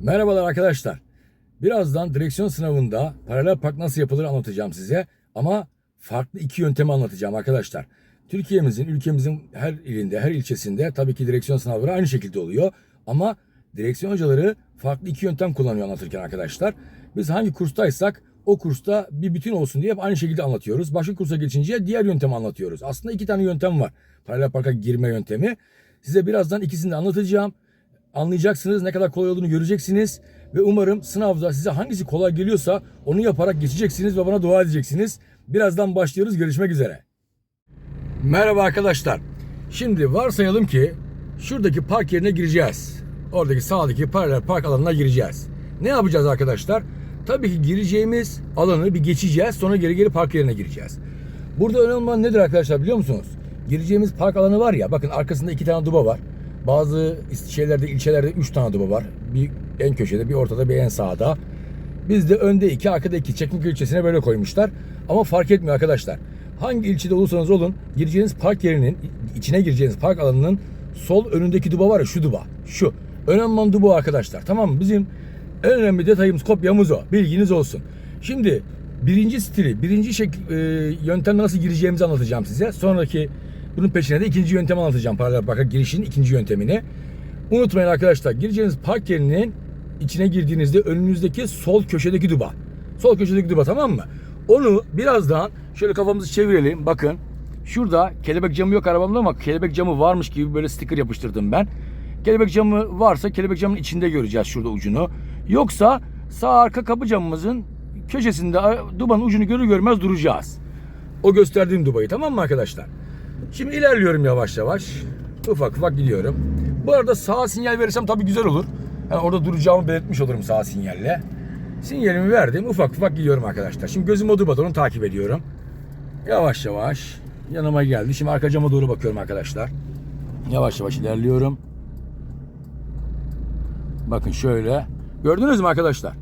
Merhabalar arkadaşlar. Birazdan direksiyon sınavında paralel park nasıl yapılır anlatacağım size. Ama farklı iki yöntemi anlatacağım arkadaşlar. Türkiye'mizin, ülkemizin her ilinde, her ilçesinde tabii ki direksiyon sınavları aynı şekilde oluyor. Ama direksiyon hocaları farklı iki yöntem kullanıyor anlatırken arkadaşlar. Biz hangi kurstaysak o kursta bir bütün olsun diye hep aynı şekilde anlatıyoruz. Başka kursa geçince diğer yöntemi anlatıyoruz. Aslında iki tane yöntem var. Paralel parka girme yöntemi. Size birazdan ikisini de anlatacağım anlayacaksınız. Ne kadar kolay olduğunu göreceksiniz. Ve umarım sınavda size hangisi kolay geliyorsa onu yaparak geçeceksiniz ve bana dua edeceksiniz. Birazdan başlıyoruz. Görüşmek üzere. Merhaba arkadaşlar. Şimdi varsayalım ki şuradaki park yerine gireceğiz. Oradaki sağdaki paralel park alanına gireceğiz. Ne yapacağız arkadaşlar? Tabii ki gireceğimiz alanı bir geçeceğiz. Sonra geri geri park yerine gireceğiz. Burada önemli olan nedir arkadaşlar biliyor musunuz? Gireceğimiz park alanı var ya bakın arkasında iki tane duba var. Bazı şeylerde ilçelerde üç tane duba var. Bir en köşede bir ortada bir en sağda. Bizde önde iki arkada iki Çekmeköy ilçesine böyle koymuşlar. Ama fark etmiyor arkadaşlar. Hangi ilçede olursanız olun gireceğiniz park yerinin içine gireceğiniz park alanının sol önündeki duba var ya şu duba. Şu. Önemli olan duba arkadaşlar. Tamam mı? Bizim en önemli detayımız kopyamız o. Bilginiz olsun. Şimdi birinci stili, birinci şek e, yöntemle nasıl gireceğimizi anlatacağım size. Sonraki bunun peşine de ikinci yöntemi anlatacağım. Paralel parka girişin ikinci yöntemini. Unutmayın arkadaşlar gireceğiniz park yerinin içine girdiğinizde önünüzdeki sol köşedeki duba. Sol köşedeki duba tamam mı? Onu birazdan şöyle kafamızı çevirelim. Bakın şurada kelebek camı yok arabamda ama kelebek camı varmış gibi böyle sticker yapıştırdım ben. Kelebek camı varsa kelebek camın içinde göreceğiz şurada ucunu. Yoksa sağ arka kapı camımızın köşesinde dubanın ucunu görür görmez duracağız. O gösterdiğim dubayı tamam mı arkadaşlar? Şimdi ilerliyorum yavaş yavaş. Ufak ufak gidiyorum. Bu arada sağ sinyal verirsem tabii güzel olur. Yani orada duracağımı belirtmiş olurum sağ sinyalle. Sinyalimi verdim. Ufak ufak gidiyorum arkadaşlar. Şimdi gözüm o dubada onu takip ediyorum. Yavaş yavaş yanıma geldi. Şimdi arka cama doğru bakıyorum arkadaşlar. Yavaş yavaş ilerliyorum. Bakın şöyle. Gördünüz mü arkadaşlar?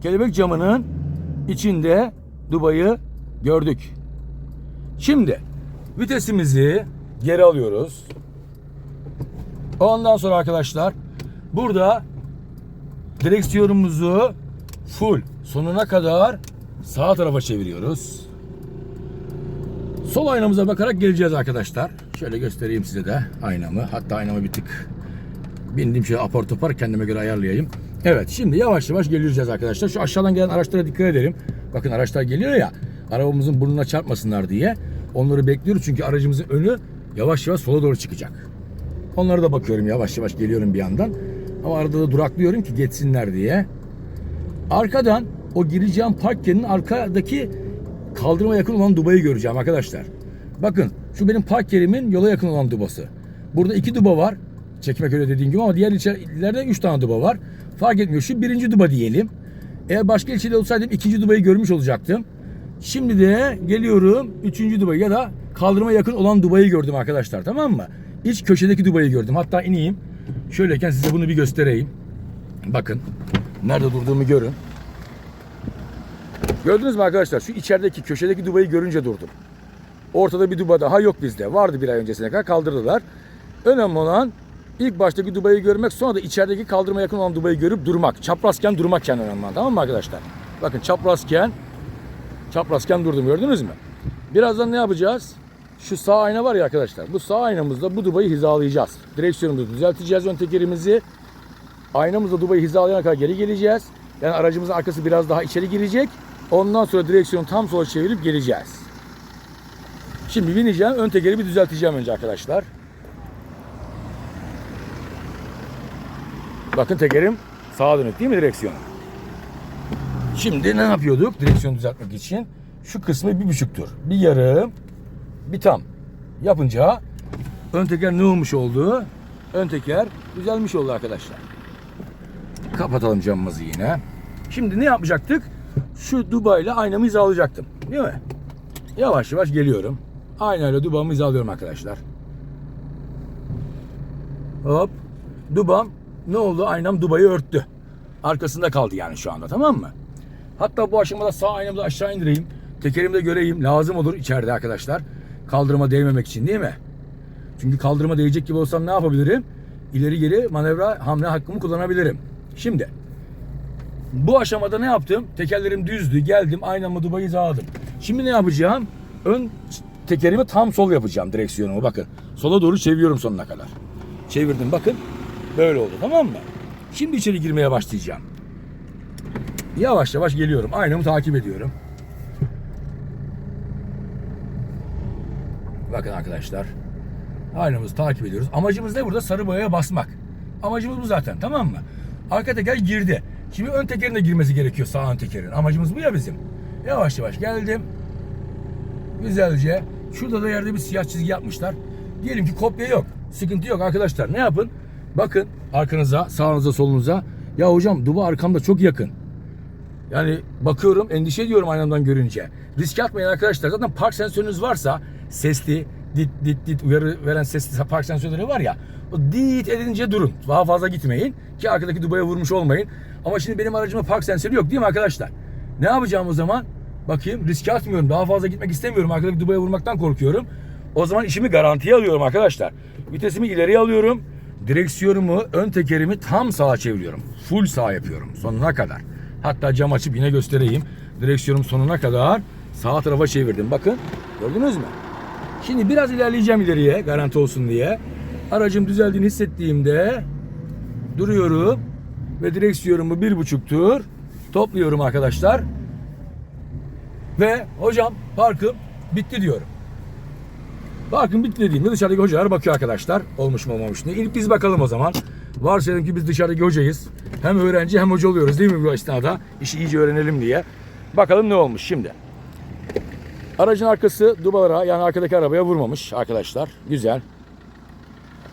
Kelebek camının içinde dubayı gördük. Şimdi vitesimizi geri alıyoruz. Ondan sonra arkadaşlar burada direksiyonumuzu full sonuna kadar sağ tarafa çeviriyoruz. Sol aynamıza bakarak geleceğiz arkadaşlar. Şöyle göstereyim size de aynamı. Hatta aynamı bir tık bindim şöyle apar topar kendime göre ayarlayayım. Evet şimdi yavaş yavaş geleceğiz arkadaşlar. Şu aşağıdan gelen araçlara dikkat edelim. Bakın araçlar geliyor ya arabamızın burnuna çarpmasınlar diye. Onları bekliyoruz çünkü aracımızın önü yavaş yavaş sola doğru çıkacak. Onlara da bakıyorum yavaş yavaş geliyorum bir yandan. Ama arada da duraklıyorum ki geçsinler diye. Arkadan o gireceğim park yerinin arkadaki kaldırıma yakın olan dubayı göreceğim arkadaşlar. Bakın şu benim park yerimin yola yakın olan dubası. Burada iki duba var. Çekmeköy'de dediğim gibi ama diğer ilçelerde üç tane duba var. Fark etmiyor. Şu birinci duba diyelim. Eğer başka ilçede olsaydım ikinci dubayı görmüş olacaktım. Şimdi de geliyorum üçüncü dubayı ya da kaldırıma yakın olan dubayı gördüm arkadaşlar tamam mı? İç köşedeki dubayı gördüm. Hatta ineyim. Şöyleyken size bunu bir göstereyim. Bakın. Nerede durduğumu görün. Gördünüz mü arkadaşlar? Şu içerideki köşedeki dubayı görünce durdum. Ortada bir duba daha yok bizde. Vardı bir ay öncesine kadar kaldırdılar. Önemli olan ilk baştaki dubayı görmek sonra da içerideki kaldırıma yakın olan dubayı görüp durmak. Çaprazken durmakken önemli olan tamam mı arkadaşlar? Bakın çaprazken çaprazken durdum gördünüz mü? Birazdan ne yapacağız? Şu sağ ayna var ya arkadaşlar. Bu sağ aynamızda bu dubayı hizalayacağız. Direksiyonumuzu düzelteceğiz ön tekerimizi. Aynamızla dubayı hizalayana kadar geri geleceğiz. Yani aracımızın arkası biraz daha içeri girecek. Ondan sonra direksiyonu tam sola çevirip geleceğiz. Şimdi bineceğim. Ön tekeri bir düzelteceğim önce arkadaşlar. Bakın tekerim sağa dönük değil mi direksiyon? Şimdi ne yapıyorduk direksiyonu düzeltmek için? Şu kısmı bir buçuktur. Bir yarım, bir tam. Yapınca ön teker ne olmuş oldu? Ön teker düzelmiş oldu arkadaşlar. Kapatalım camımızı yine. Şimdi ne yapacaktık? Şu dubayla aynamı hizalayacaktım. Değil mi? Yavaş yavaş geliyorum. Aynayla dubamı hizalıyorum arkadaşlar. Hop. Dubam ne oldu? Aynam dubayı örttü. Arkasında kaldı yani şu anda tamam mı? Hatta bu aşamada sağ aynamı da aşağı indireyim. Tekerimi de göreyim. Lazım olur içeride arkadaşlar. Kaldırıma değmemek için değil mi? Çünkü kaldırıma değecek gibi olsam ne yapabilirim? İleri geri manevra hamle hakkımı kullanabilirim. Şimdi Bu aşamada ne yaptım? Tekerlerim düzdü. Geldim aynamı Dubai'yi sağladım. Şimdi ne yapacağım? Ön tekerimi tam sol yapacağım direksiyonumu. Bakın. Sola doğru çeviriyorum sonuna kadar. Çevirdim bakın. Böyle oldu tamam mı? Şimdi içeri girmeye başlayacağım. Yavaş yavaş geliyorum. Aynamı takip ediyorum. Bakın arkadaşlar. Aynamızı takip ediyoruz. Amacımız ne burada? Sarı boyaya basmak. Amacımız bu zaten tamam mı? Arka teker girdi. Şimdi ön tekerin de girmesi gerekiyor sağ ön tekerin. Amacımız bu ya bizim. Yavaş yavaş geldim. Güzelce. Şurada da yerde bir siyah çizgi yapmışlar. Diyelim ki kopya yok. Sıkıntı yok arkadaşlar. Ne yapın? Bakın arkanıza, sağınıza, solunuza. Ya hocam duba arkamda çok yakın. Yani bakıyorum endişe ediyorum aynamdan görünce. Risk atmayın arkadaşlar. Zaten park sensörünüz varsa sesli dit dit dit uyarı veren sesli park sensörleri var ya. O dit edince durun. Daha fazla gitmeyin ki arkadaki dubaya vurmuş olmayın. Ama şimdi benim aracımda park sensörü yok değil mi arkadaşlar? Ne yapacağım o zaman? Bakayım riske atmıyorum. Daha fazla gitmek istemiyorum. Arkadaki dubaya vurmaktan korkuyorum. O zaman işimi garantiye alıyorum arkadaşlar. Vitesimi ileriye alıyorum. Direksiyonumu, ön tekerimi tam sağa çeviriyorum. Full sağ yapıyorum sonuna kadar. Hatta cam açıp yine göstereyim. Direksiyonum sonuna kadar sağ tarafa çevirdim. Bakın gördünüz mü? Şimdi biraz ilerleyeceğim ileriye garanti olsun diye. Aracım düzeldiğini hissettiğimde duruyorum ve direksiyonumu bir buçuk tur topluyorum arkadaşlar. Ve hocam parkım bitti diyorum. Parkım bitti dediğimde dışarıdaki hocalar bakıyor arkadaşlar. Olmuş mu olmamış mı? İlk biz bakalım o zaman. Varsayalım ki biz dışarıdaki hocayız. Hem öğrenci hem hoca oluyoruz değil mi bu esnada? İşi iyice öğrenelim diye. Bakalım ne olmuş şimdi. Aracın arkası dubalara yani arkadaki arabaya vurmamış arkadaşlar. Güzel.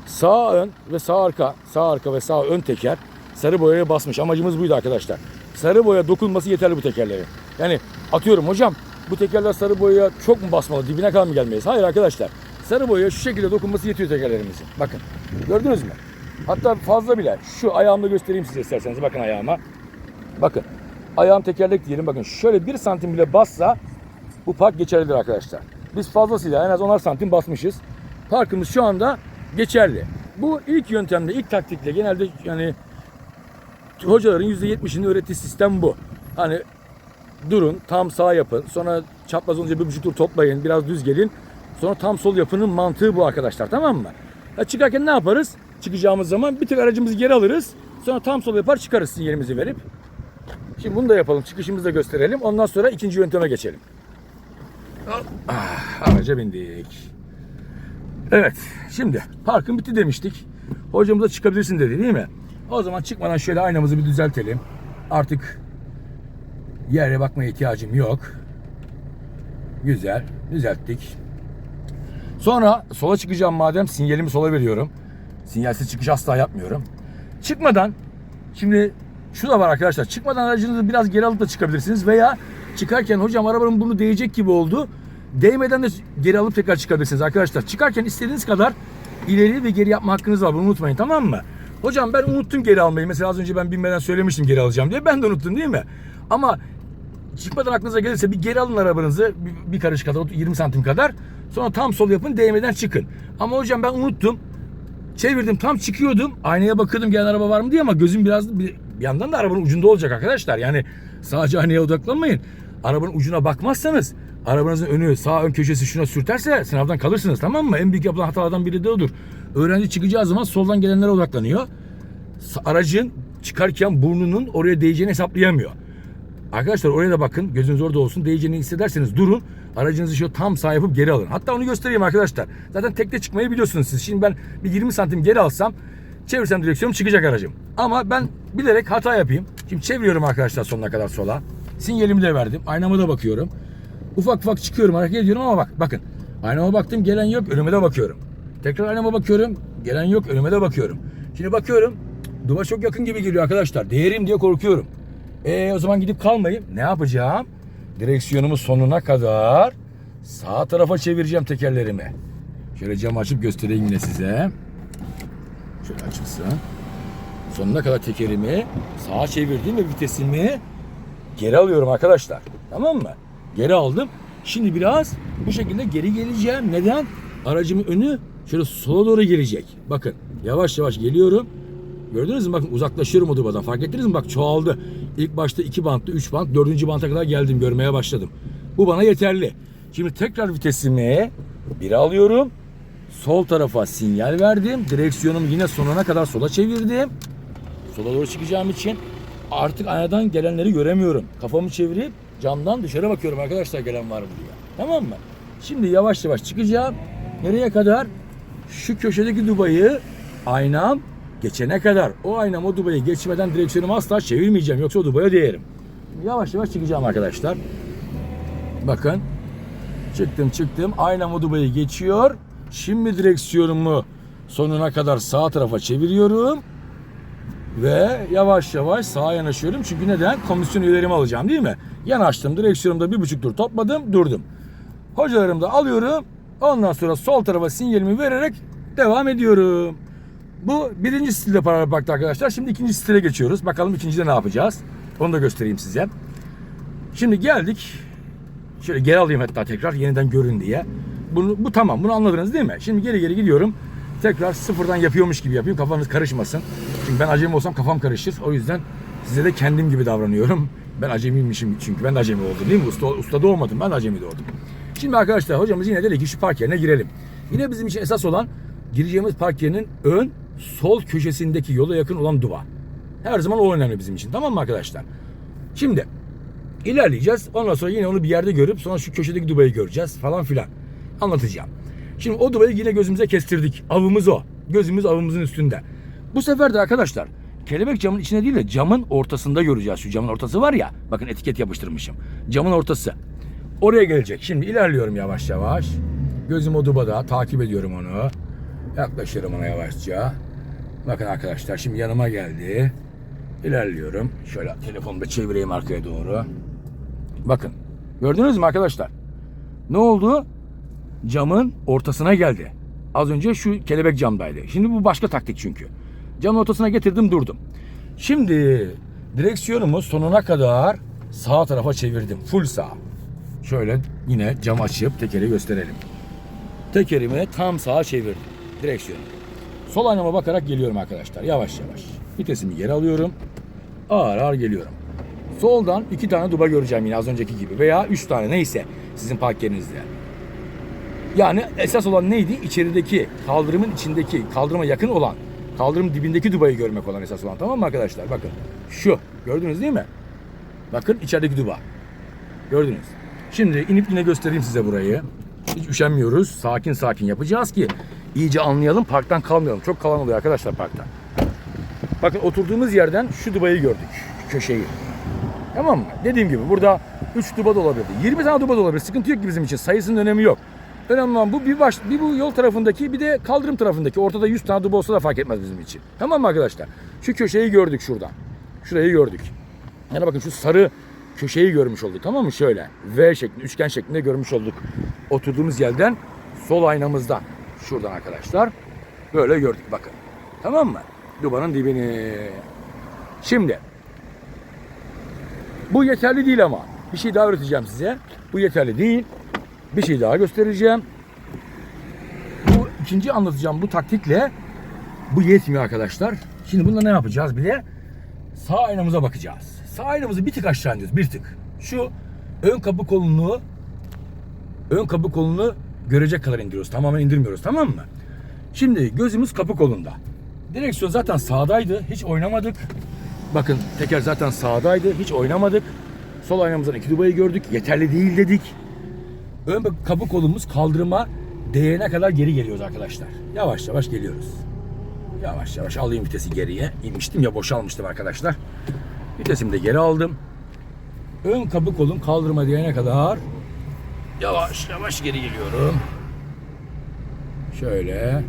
Sağ ön ve sağ arka, sağ arka ve sağ ön teker sarı boyaya basmış. Amacımız buydu arkadaşlar. Sarı boya dokunması yeterli bu tekerlerin. Yani atıyorum hocam bu tekerler sarı boyaya çok mu basmalı dibine kadar mı gelmeyiz? Hayır arkadaşlar. Sarı boyaya şu şekilde dokunması yetiyor tekerlerimizin. Bakın gördünüz mü? Hatta fazla bile. Şu ayağımda göstereyim size isterseniz. Bakın ayağıma. Bakın. Ayağım tekerlek diyelim. Bakın şöyle bir santim bile bassa bu park geçerlidir arkadaşlar. Biz fazlasıyla en az 10'ar santim basmışız. Parkımız şu anda geçerli. Bu ilk yöntemle, ilk taktikle genelde yani hocaların %70'inin öğrettiği sistem bu. Hani durun, tam sağ yapın. Sonra çapraz olunca bir buçuk tur toplayın, biraz düz gelin. Sonra tam sol yapının mantığı bu arkadaşlar tamam mı? Ya çıkarken ne yaparız? Çıkacağımız zaman bir tık aracımızı geri alırız. Sonra tam sol yapar çıkarız sinyalimizi verip. Şimdi bunu da yapalım. Çıkışımızı da gösterelim. Ondan sonra ikinci yönteme geçelim. Ah, araca bindik. Evet. Şimdi parkın bitti demiştik. Hocamız da çıkabilirsin dedi değil mi? O zaman çıkmadan şöyle aynamızı bir düzeltelim. Artık yere bakmaya ihtiyacım yok. Güzel. Düzelttik. Sonra sola çıkacağım madem sinyalimi sola veriyorum. Sinyalsiz çıkış asla yapmıyorum. Çıkmadan şimdi şu da var arkadaşlar. Çıkmadan aracınızı biraz geri alıp da çıkabilirsiniz veya çıkarken hocam arabanın burnu değecek gibi oldu. Değmeden de geri alıp tekrar çıkabilirsiniz arkadaşlar. Çıkarken istediğiniz kadar ileri ve geri yapma hakkınız var. Bunu unutmayın tamam mı? Hocam ben unuttum geri almayı. Mesela az önce ben binmeden söylemiştim geri alacağım diye. Ben de unuttum değil mi? Ama çıkmadan aklınıza gelirse bir geri alın arabanızı bir, bir karış kadar 20 santim kadar sonra tam sol yapın değmeden çıkın. Ama hocam ben unuttum. Çevirdim tam çıkıyordum. Aynaya bakıyordum gelen araba var mı diye ama gözüm biraz bir, yandan da arabanın ucunda olacak arkadaşlar. Yani sadece aynaya odaklanmayın. Arabanın ucuna bakmazsanız arabanızın önü sağ ön köşesi şuna sürterse sınavdan kalırsınız tamam mı? En büyük yapılan hatalardan biri de odur. Öğrenci çıkacağı zaman soldan gelenlere odaklanıyor. Aracın çıkarken burnunun oraya değeceğini hesaplayamıyor. Arkadaşlar oraya da bakın. Gözünüz orada olsun. Değeceğini hissederseniz durun. Aracınızı şöyle tam sağ yapıp geri alın. Hatta onu göstereyim arkadaşlar. Zaten tekte çıkmayı biliyorsunuz siz. Şimdi ben bir 20 santim geri alsam çevirsem direksiyonum çıkacak aracım. Ama ben bilerek hata yapayım. Şimdi çeviriyorum arkadaşlar sonuna kadar sola. Sinyalimi de verdim. Aynama da bakıyorum. Ufak ufak çıkıyorum hareket ediyorum ama bak bakın. Aynama baktım gelen yok önüme de bakıyorum. Tekrar aynama bakıyorum. Gelen yok önüme de bakıyorum. Şimdi bakıyorum. Duba çok yakın gibi geliyor arkadaşlar. Değerim diye korkuyorum. E o zaman gidip kalmayayım. Ne yapacağım? Direksiyonumu sonuna kadar sağ tarafa çevireceğim tekerlerimi. Şöyle camı açıp göstereyim yine size. Şöyle açılsın. Sonuna kadar tekerimi sağa çevirdim ve vitesimi geri alıyorum arkadaşlar. Tamam mı? Geri aldım. Şimdi biraz bu şekilde geri geleceğim. Neden? Aracımın önü şöyle sola doğru gelecek. Bakın yavaş yavaş geliyorum. Gördünüz mü? Bakın uzaklaşıyorum o dubadan. Fark ettiniz mi? Bak çoğaldı. İlk başta 2 banttı, 3 bant, 4. banta kadar geldim. Görmeye başladım. Bu bana yeterli. Şimdi tekrar vitesimi bir alıyorum. Sol tarafa sinyal verdim. Direksiyonumu yine sonuna kadar sola çevirdim. Sola doğru çıkacağım için artık aynadan gelenleri göremiyorum. Kafamı çevirip camdan dışarı bakıyorum arkadaşlar gelen var mı diye. Tamam mı? Şimdi yavaş yavaş çıkacağım. Nereye kadar? Şu köşedeki dubayı aynam geçene kadar. O aynam o dubayı geçmeden direksiyonumu asla çevirmeyeceğim. Yoksa o dubaya değerim. Yavaş yavaş çıkacağım arkadaşlar. Bakın. Çıktım çıktım. Aynam o dubayı geçiyor. Şimdi direksiyonumu sonuna kadar sağ tarafa çeviriyorum. Ve yavaş yavaş sağa yanaşıyorum. Çünkü neden? Komisyon üyelerimi alacağım değil mi? Yanaştım. Direksiyonumda bir buçuk tur topladım. Durdum. Hocalarımı da alıyorum. Ondan sonra sol tarafa sinyalimi vererek devam ediyorum. Bu birinci stilde paralel baktı arkadaşlar. Şimdi ikinci stile geçiyoruz. Bakalım ikincide ne yapacağız? Onu da göstereyim size. Şimdi geldik. Şöyle geri alayım hatta tekrar yeniden görün diye. Bunu, bu tamam bunu anladınız değil mi? Şimdi geri geri gidiyorum. Tekrar sıfırdan yapıyormuş gibi yapayım. Kafanız karışmasın. Çünkü ben acemi olsam kafam karışır. O yüzden size de kendim gibi davranıyorum. Ben acemiymişim çünkü ben de acemi oldum değil mi? Usta, usta doğmadım ben de acemi doğdum. Şimdi arkadaşlar hocamız yine dedi ki şu park yerine girelim. Yine bizim için esas olan gireceğimiz park yerinin ön sol köşesindeki yola yakın olan duva. Her zaman o önemli bizim için. Tamam mı arkadaşlar? Şimdi İlerleyeceğiz. Ondan sonra yine onu bir yerde görüp sonra şu köşedeki dubayı göreceğiz falan filan. Anlatacağım. Şimdi o dubayı yine gözümüze kestirdik. Avımız o. Gözümüz avımızın üstünde. Bu sefer de arkadaşlar kelebek camın içine değil de camın ortasında göreceğiz. Şu camın ortası var ya. Bakın etiket yapıştırmışım. Camın ortası. Oraya gelecek. Şimdi ilerliyorum yavaş yavaş. Gözüm o dubada. Takip ediyorum onu. Yaklaşıyorum ona yavaşça. Bakın arkadaşlar şimdi yanıma geldi. İlerliyorum. Şöyle telefonu da çevireyim arkaya doğru. Bakın. Gördünüz mü arkadaşlar? Ne oldu? Camın ortasına geldi. Az önce şu kelebek camdaydı. Şimdi bu başka taktik çünkü. Camın ortasına getirdim durdum. Şimdi direksiyonumu sonuna kadar sağ tarafa çevirdim. Full sağ. Şöyle yine cam açıp tekeri gösterelim. Tekerimi tam sağa çevirdim. Direksiyonu. Sol aynama bakarak geliyorum arkadaşlar. Yavaş yavaş. Vitesimi geri alıyorum. Ağır ağır geliyorum. Soldan iki tane duba göreceğim yine az önceki gibi. Veya üç tane neyse sizin park yerinizde. Yani esas olan neydi? İçerideki, kaldırımın içindeki, kaldırıma yakın olan, kaldırımın dibindeki dubayı görmek olan esas olan. Tamam mı arkadaşlar? Bakın. Şu. Gördünüz değil mi? Bakın içerideki duba. Gördünüz. Şimdi inip yine göstereyim size burayı. Hiç üşenmiyoruz. Sakin sakin yapacağız ki iyice anlayalım. Parktan kalmayalım. Çok kalan oluyor arkadaşlar parkta. Bakın oturduğumuz yerden şu dubayı gördük. Köşeyi. Tamam mı? Dediğim gibi burada 3 duba da olabilir. 20 tane duba da olabilir. Sıkıntı yok ki bizim için. Sayısının önemi yok. Önemli olan bu bir baş, bir bu yol tarafındaki bir de kaldırım tarafındaki. Ortada 100 tane duba olsa da fark etmez bizim için. Tamam mı arkadaşlar? Şu köşeyi gördük şuradan. Şurayı gördük. Yani bakın şu sarı köşeyi görmüş olduk tamam mı? Şöyle V şeklinde, üçgen şeklinde görmüş olduk. Oturduğumuz yerden sol aynamızdan. Şuradan arkadaşlar. Böyle gördük bakın. Tamam mı? Dubanın dibini. Şimdi bu yeterli değil ama. Bir şey daha öğreteceğim size. Bu yeterli değil. Bir şey daha göstereceğim. Bu ikinci anlatacağım bu taktikle bu yetmiyor arkadaşlar. Şimdi bunda ne yapacağız bir de? Sağ aynamıza bakacağız. Sağ aynamızı bir tık aşağı indiriyoruz. Bir tık. Şu ön kapı kolunu ön kapı kolunu görecek kadar indiriyoruz. Tamamen indirmiyoruz tamam mı? Şimdi gözümüz kapı kolunda. Direksiyon zaten sağdaydı. Hiç oynamadık. Bakın teker zaten sağdaydı. Hiç oynamadık. Sol aynamızdan iki dubayı gördük. Yeterli değil dedik. Ön kapı kolumuz kaldırıma değene kadar geri geliyoruz arkadaşlar. Yavaş yavaş geliyoruz. Yavaş yavaş alayım vitesi geriye. İnmiştim ya boşalmıştım arkadaşlar. Vitesimi de geri aldım. Ön kapı kolum kaldırıma değene kadar yavaş yavaş geri geliyorum. Şöyle.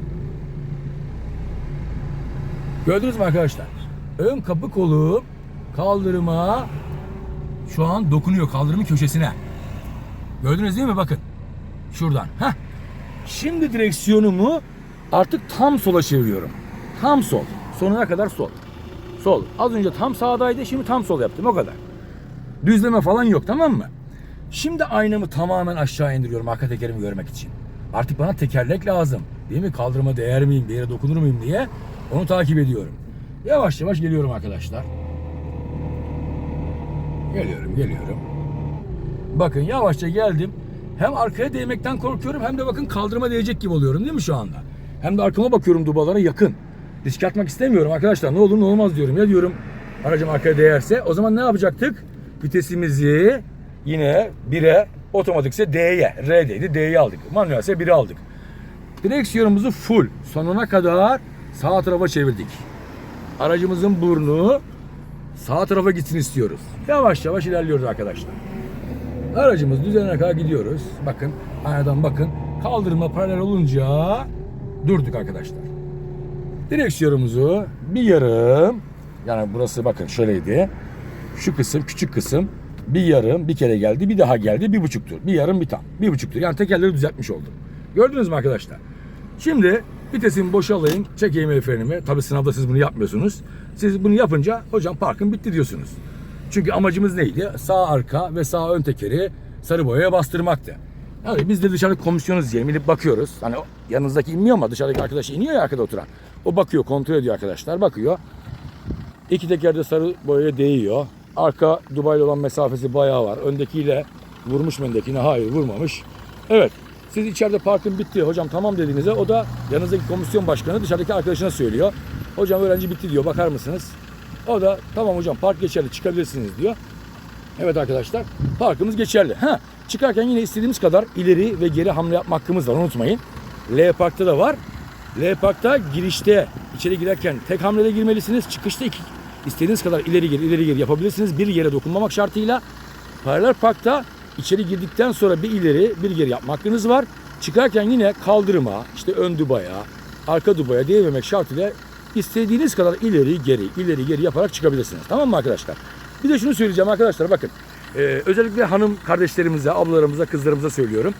Gördünüz mü arkadaşlar? Ön kapı kolu kaldırıma şu an dokunuyor kaldırımın köşesine. Gördünüz değil mi? Bakın. Şuradan. Heh. Şimdi direksiyonumu artık tam sola çeviriyorum. Tam sol. Sonuna kadar sol. Sol. Az önce tam sağdaydı. Şimdi tam sol yaptım. O kadar. Düzleme falan yok. Tamam mı? Şimdi aynamı tamamen aşağı indiriyorum arka tekerimi görmek için. Artık bana tekerlek lazım. Değil mi? Kaldırıma değer miyim, bir yere dokunur muyum diye onu takip ediyorum. Yavaş yavaş geliyorum arkadaşlar. Geliyorum, geliyorum. Bakın yavaşça geldim. Hem arkaya değmekten korkuyorum hem de bakın kaldırıma değecek gibi oluyorum değil mi şu anda? Hem de arkama bakıyorum dubalara yakın. Risk atmak istemiyorum arkadaşlar. Ne olur ne olmaz diyorum. Ya diyorum aracım arkaya değerse o zaman ne yapacaktık? Vitesimizi yine 1'e otomatikse D'ye. R'deydi D'yi aldık. Manuelse 1'e aldık. Direksiyonumuzu full sonuna kadar sağ tarafa çevirdik. Aracımızın burnu sağ tarafa gitsin istiyoruz. Yavaş yavaş ilerliyoruz arkadaşlar. Aracımız düzenine kadar gidiyoruz. Bakın aynadan bakın. Kaldırıma paralel olunca durduk arkadaşlar. Direksiyonumuzu bir yarım yani burası bakın şöyleydi. Şu kısım küçük kısım bir yarım bir kere geldi bir daha geldi bir buçuktur. Bir yarım bir tam bir buçuktur. Yani tekerleri düzeltmiş oldum. Gördünüz mü arkadaşlar? Şimdi vitesimi boşalayın çekeyim el frenimi. Tabi sınavda siz bunu yapmıyorsunuz. Siz bunu yapınca hocam parkın bitti diyorsunuz. Çünkü amacımız neydi? Sağ arka ve sağ ön tekeri sarı boyaya bastırmaktı. Yani biz de dışarı komisyonuz diye inip bakıyoruz. Hani yanınızdaki inmiyor ama dışarıdaki arkadaş iniyor ya arkada oturan. O bakıyor, kontrol ediyor arkadaşlar. Bakıyor. İki tekerde sarı boyaya değiyor. Arka Dubai'yle olan mesafesi bayağı var. Öndekiyle vurmuş mu öndekine? Hayır vurmamış. Evet. Siz içeride parkın bitti hocam tamam dediğinizde o da yanınızdaki komisyon başkanı dışarıdaki arkadaşına söylüyor. Hocam öğrenci bitti diyor bakar mısınız? O da tamam hocam park geçerli çıkabilirsiniz diyor. Evet arkadaşlar parkımız geçerli. Ha, çıkarken yine istediğimiz kadar ileri ve geri hamle yapma hakkımız var unutmayın. L parkta da var. L parkta girişte içeri girerken tek hamlede girmelisiniz. Çıkışta iki, istediğiniz kadar ileri geri ileri geri yapabilirsiniz. Bir yere dokunmamak şartıyla. Paralel parkta içeri girdikten sonra bir ileri bir geri yapma hakkınız var. Çıkarken yine kaldırıma işte ön dubaya arka dubaya değmemek şartıyla istediğiniz kadar ileri geri ileri geri yaparak çıkabilirsiniz. Tamam mı arkadaşlar? Bir de şunu söyleyeceğim arkadaşlar bakın. Ee, özellikle hanım kardeşlerimize, ablalarımıza, kızlarımıza söylüyorum.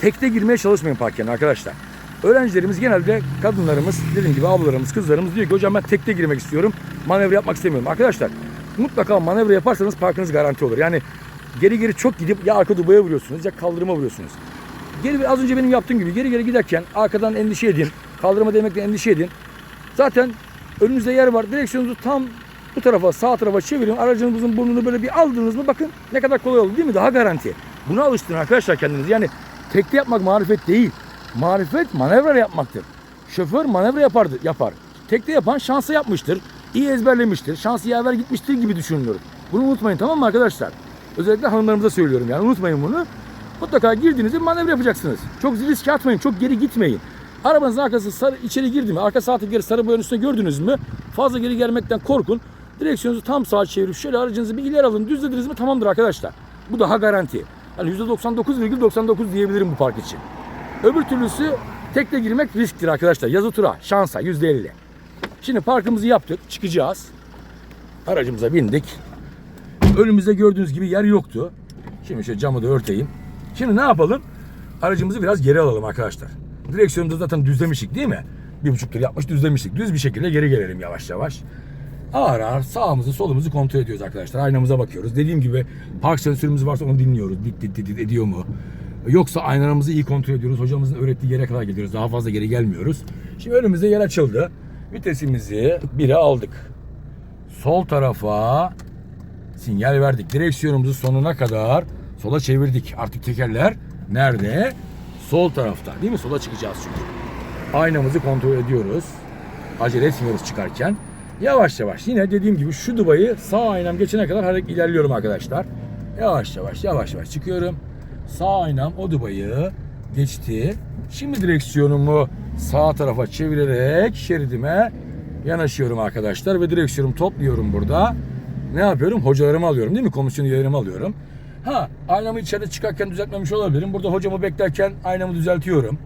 Tekte girmeye çalışmayın park arkadaşlar. Öğrencilerimiz genelde kadınlarımız, dediğim gibi ablalarımız, kızlarımız diyor ki hocam ben tekte girmek istiyorum. Manevra yapmak istemiyorum. Arkadaşlar mutlaka manevra yaparsanız parkınız garanti olur. Yani geri geri çok gidip ya arka dubaya vuruyorsunuz ya kaldırıma vuruyorsunuz. Geri az önce benim yaptığım gibi geri geri giderken arkadan endişe edin. Kaldırıma değmekten endişe edin. Zaten önünüzde yer var. Direksiyonunuzu tam bu tarafa sağ tarafa çevirin. Aracınızın burnunu böyle bir aldınız mı bakın ne kadar kolay oldu değil mi? Daha garanti. Buna alıştırın arkadaşlar kendinizi. Yani tekte yapmak marifet değil. Marifet manevra yapmaktır. Şoför manevra yapardı, yapar. Tekte yapan şansa yapmıştır. iyi ezberlemiştir. Şansı yaver gitmiştir gibi düşünülür. Bunu unutmayın tamam mı arkadaşlar? Özellikle hanımlarımıza söylüyorum yani unutmayın bunu. Mutlaka girdiğinizde manevra yapacaksınız. Çok risk atmayın, çok geri gitmeyin. Arabanızın arkası sarı, içeri girdi mi, arka saati geri sarı boyanın üstüne gördünüz mü? Fazla geri gelmekten korkun. Direksiyonunuzu tam sağa çevirip şöyle aracınızı bir ileri alın, düzlediniz mi tamamdır arkadaşlar. Bu daha garanti. Yani %99,99 diyebilirim bu park için. Öbür türlüsü tekle girmek risktir arkadaşlar. Yazı tura, şansa %50. Şimdi parkımızı yaptık, çıkacağız. Aracımıza bindik. Önümüzde gördüğünüz gibi yer yoktu. Şimdi şöyle camı da örteyim. Şimdi ne yapalım? Aracımızı biraz geri alalım arkadaşlar. Direksiyonu da zaten düzlemiştik değil mi? Bir buçuk kere yapmış düzlemiştik. Düz bir şekilde geri gelelim yavaş yavaş. Ağır ağır sağımızı solumuzu kontrol ediyoruz arkadaşlar. Aynamıza bakıyoruz. Dediğim gibi park sensörümüz varsa onu dinliyoruz. Dit dit dit ediyor mu? Yoksa aynalarımızı iyi kontrol ediyoruz. Hocamızın öğrettiği yere kadar gidiyoruz. Daha fazla geri gelmiyoruz. Şimdi önümüzde yer açıldı. Vitesimizi 1'e aldık. Sol tarafa sinyal verdik. Direksiyonumuzu sonuna kadar sola çevirdik. Artık tekerler nerede? Sol tarafta. Değil mi? Sola çıkacağız çünkü. Aynamızı kontrol ediyoruz. Acele etmiyoruz çıkarken. Yavaş yavaş yine dediğim gibi şu dubayı sağ aynam geçene kadar hareket ilerliyorum arkadaşlar. Yavaş yavaş yavaş yavaş çıkıyorum. Sağ aynam o dubayı geçti. Şimdi direksiyonumu sağ tarafa çevirerek şeridime yanaşıyorum arkadaşlar ve direksiyonumu topluyorum burada. Ne yapıyorum? Hocalarımı alıyorum değil mi? Komisyon üyelerimi alıyorum. Ha aynamı içeride çıkarken düzeltmemiş olabilirim. Burada hocamı beklerken aynamı düzeltiyorum.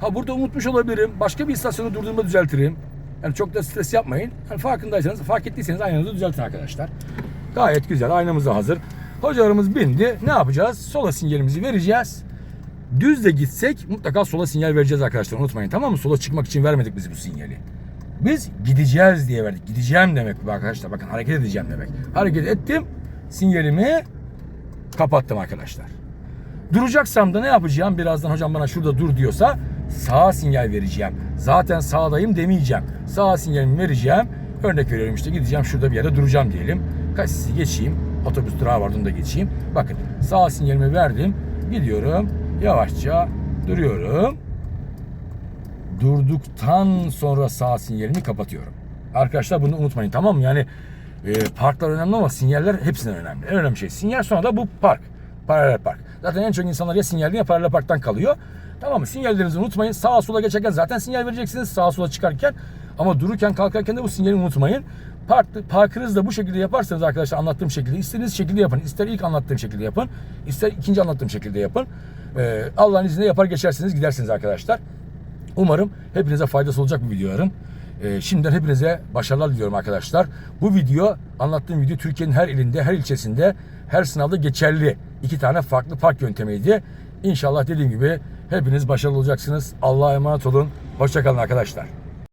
Ha burada unutmuş olabilirim. Başka bir istasyonu durduğumda düzeltirim. Yani çok da stres yapmayın. Yani farkındaysanız, fark ettiyseniz aynanızı düzeltin arkadaşlar. Gayet güzel. Aynamız da hazır. Hocalarımız bindi. Ne yapacağız? Sola sinyalimizi vereceğiz. Düz de gitsek mutlaka sola sinyal vereceğiz arkadaşlar. Unutmayın tamam mı? Sola çıkmak için vermedik biz bu sinyali. Biz gideceğiz diye verdik. Gideceğim demek bu arkadaşlar. Bakın hareket edeceğim demek. Hareket ettim. Sinyalimi kapattım arkadaşlar. Duracaksam da ne yapacağım? Birazdan hocam bana şurada dur diyorsa sağa sinyal vereceğim. Zaten sağdayım demeyeceğim. Sağa sinyalimi vereceğim. Örnek veriyorum işte gideceğim şurada bir yere duracağım diyelim. Kasisi geçeyim. Otobüs durağı var onu da geçeyim. Bakın sağ sinyalimi verdim. Gidiyorum. Yavaşça duruyorum. Durduktan sonra sağ sinyalimi kapatıyorum. Arkadaşlar bunu unutmayın tamam mı? Yani e, parklar önemli ama sinyaller hepsinden önemli. En önemli şey sinyal sonra da bu park. Paralel park. Zaten en çok insanlar ya sinyalden ya paralel parktan kalıyor. Tamam mı? Sinyallerinizi unutmayın. Sağa sola geçerken zaten sinyal vereceksiniz. Sağa sola çıkarken. Ama dururken kalkarken de bu sinyali unutmayın. Park, parkınızı da bu şekilde yaparsanız arkadaşlar anlattığım şekilde istediğiniz şekilde yapın. İster ilk anlattığım şekilde yapın. ister ikinci anlattığım şekilde yapın. Ee, Allah'ın izniyle yapar geçersiniz gidersiniz arkadaşlar. Umarım hepinize faydası olacak bir videolarım. Ee, şimdiden hepinize başarılar diliyorum arkadaşlar. Bu video, anlattığım video Türkiye'nin her ilinde, her ilçesinde, her sınavda geçerli. iki tane farklı park yöntemiydi. İnşallah dediğim gibi hepiniz başarılı olacaksınız. Allah'a emanet olun. Hoşçakalın arkadaşlar.